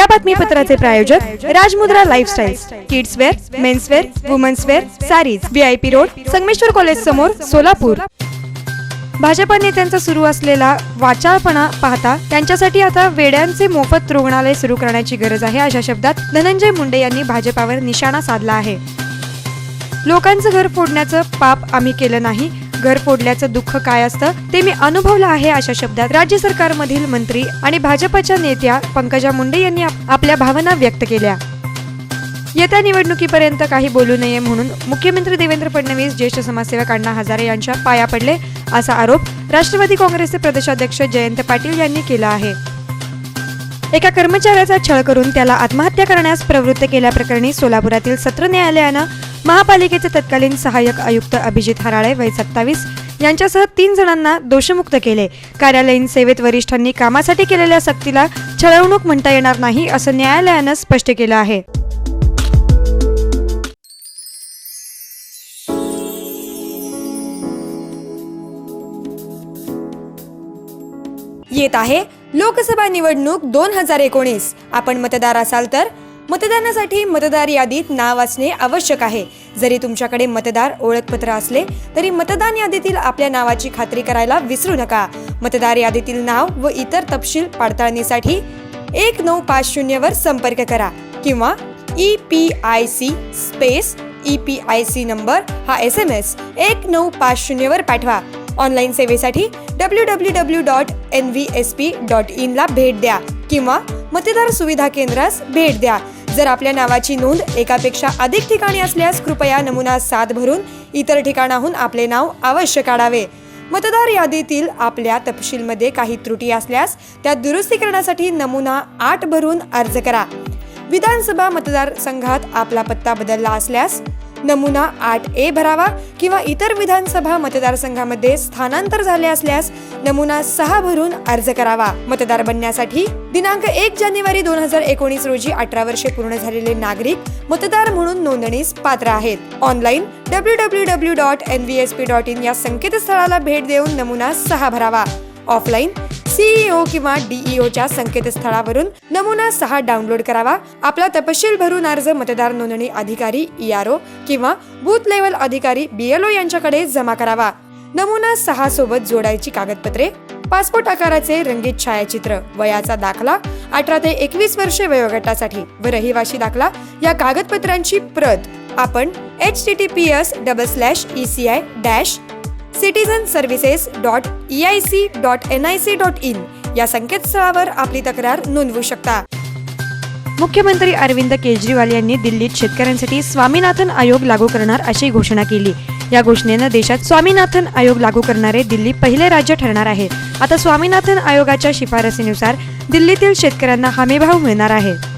या बातमीपत्राचे प्रायोजक Rajmudra lifestyle kids wear men's wear women's wear sarees VIP road Sangameshwar college समोर सोलापूर. भाजप नेत्यांचा सुरू असलेला वाचाळपणा पाहता त्यांच्यासाठी आता वेड्यांचे मोफत रुग्णालय सुरू करण्याची गरज आहे अशा शब्दात धनंजय मुंडे यांनी भाजपावर निशाणा साधला आहे. लोकांचं घर फोडण्याचं पाप आम्ही केलं नाही घर फोडल्याचं दुःख काय असतं ते मी अनुभवलं आहे अशा शब्दात राज्य सरकारमधील मंत्री आणि भाजपच्या नेत्या पंकजा मुंडे यांनी आपल्या भावना व्यक्त केल्या. येत्या निवडणुकीपर्यंत काही बोलू नये म्हणून मुख्यमंत्री देवेंद्र फडणवीस ज्येष्ठ समाजसेवक अण्णा हजारे यांच्या पाया पडले असा आरोप राष्ट्रवादी काँग्रेसचे प्रदेशाध्यक्ष जयंत पाटील यांनी केला आहे. एका कर्मचाऱ्याचा छळ करून त्याला आत्महत्या करण्यास प्रवृत्त केल्याप्रकरणी सोलापुरातील सत्र न्यायालयानं महापालिकेचे तत्कालीन सहाय्यक आयुक्त अभिजित हराळे वय सत्तावीस यांच्यासह तीन जणांना दोषमुक्त केले. कार्यालयीन सेवेत वरिष्ठांनी कामासाठी केलेल्या सक्तीला छळवणूक म्हणता येणार नाही असं न्यायालयानं स्पष्ट केलं आहे. येत आहे लोकसभा निवडणूक दोन हजार एकोणीस. आपण मतदार असाल तर मतदानासाठी मतदार यादीत नाव असणे आवश्यक आहे. जरी तुमच्याकडे मतदार ओळखपत्र असले तरी मतदान यादीतील आपल्या नावाची खात्री करायला विसरू नका. मतदार यादीतील नाव व इतर तपशील पडताळणीसाठी एक नऊ पाच शून्यवर संपर्क करा किंवा E P I C space E P I C number हा एस एम एस एक नऊ पाच शून्यवर पाठवा. ऑनलाईन सेवेसाठी W W W dot N V S P dot इनला भेट द्या किंवा मतदार सुविधा केंद्रास भेट द्या. जर आपल्या नावाची नोंद एकापेक्षा अधिक ठिकाणी असल्यास कृपया नमुना सात भरून इतर ठिकाणाहून आपले नाव अवश्य काढावे. मतदार यादीतील आपल्या तपशीलमध्ये काही त्रुटी असल्यास त्या दुरुस्ती करण्यासाठी नमुना आठ भरून अर्ज करा. विधानसभा मतदारसंघात आपला पत्ता बदलला असल्यास नमुना आठ ए भरावा किंवा इतर विधानसभा मतदारसंघामध्ये स्थानांतर झाले असल्यास नमुना सहा भरून अर्ज करावा. मतदार बनण्यासाठी दिनांक एक जानेवारी दोन हजार एकोणीस रोजी अठरा वर्षे पूर्ण झालेले नागरिक मतदार म्हणून नोंदणीस पात्र आहेत. Online W W W dot N V S P dot in या संकेतस्थळाला भेट देऊन नमुना सहा भरावा. ऑफलाईन सीईओ किंवा डीईओच्या संकेतस्थळावरून नमुना सहा डाउनलोड करावा. आपला तपशील भरून अर्ज मतदार नोंदणी अधिकारी ईआरओ किंवा बूथ लेवल अधिकारी बीएलओ यांच्याकडे जमा करावा. नमुना सहा सोबत जोडायची कागदपत्रे पासपोर्ट आकाराचे रंगीत छायाचित्र वयाचा दाखला अठरा ते एकवीस वर्षे वयोगटासाठी व रहिवाशी दाखला या कागदपत्रांची प्रत आपण H T T P S double slash E C I dash citizen services dot E C I dot N I C dot in या संकेतस्थळावर आपली तक्रार नोंदवू शकता. मुख्यमंत्री अरविंद केजरीवाल यांनी दिल्लीत शेतकऱ्यांसाठी स्वामीनाथन आयोग लागू करणार अशी घोषणा केली. या घोषणेनं देशात स्वामीनाथन आयोग लागू करणारे दिल्ली पहिले राज्य ठरणार आहे. आता स्वामीनाथन आयोगाच्या शिफारसीनुसार दिल्लीतील शेतकऱ्यांना हमीभाव मिळणार आहे.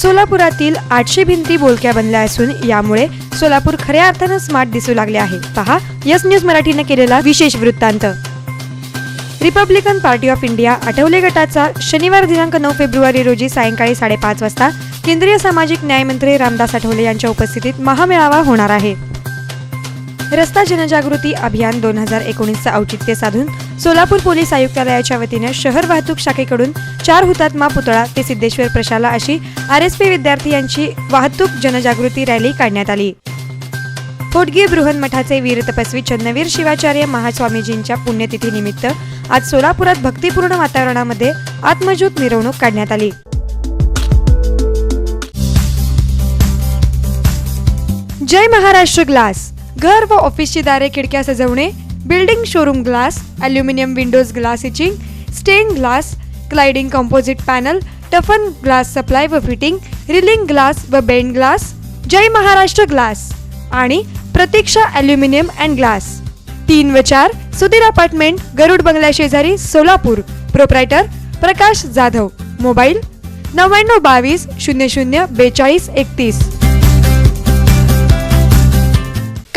सोलापुरातील आठशे भिंती बोलक्या बनल्या असून यामुळे सोलापूर खऱ्या अर्थानं स्मार्ट दिसू लागले आहे. पहा यस न्यूज मराठीनं केलेला विशेष वृत्तांत. Republican Party of India Athawale गटाचा शनिवार दिनांक नऊ फेब्रुवारी रोजी सायंकाळी साडेपाच वाजता केंद्रीय सामाजिक न्यायमंत्री रामदास आठवले यांच्या उपस्थितीत महामेळावा होणार आहे. रस्ता जनजागृती अभियान दोन हजार एकोणीसचं औचित्य साधून सोलापूर पोलीस आयुक्तालयाच्या वतीने शहर वाहतूक शाखेकडून चार हुतात्मा पुतळा ते सिद्धेश्वर प्रशाला अशी आर एस पी विद्यार्थी यांची वाहतूक जनजागृती रॅली काढण्यात आली. होटगी बृहन्मठाचे वीर तपस्वी चन्नवीर शिवाचार्य महास्वामीजींच्या पुण्यतिथीनिमित्त आज सोलापुरात भक्तिपूर्ण वातावरणामध्ये आत्मज्योत मिरवणूक काढण्यात आली. जय महाराष्ट्र ग्लास! घर व ऑफिसची दारे खिडक्या सजवणे building showroom glass aluminium windows glass etching stain glass cladding composite panel toughen glass supply व फिटिंग रिलिंग ग्लास व bend glass Jai Maharashtra glass आणि प्रतीक्षा अल्युमिनियम अँड ग्लास. तीन व चार सुधीर अपार्टमेंट गरुड बंगल्या शेजारी सोलापूर. प्रोप्रायटर प्रकाश जाधव. मोबाईल नव्याण्णव बावीस शून्य शून्य बेचाळीस एकतीस.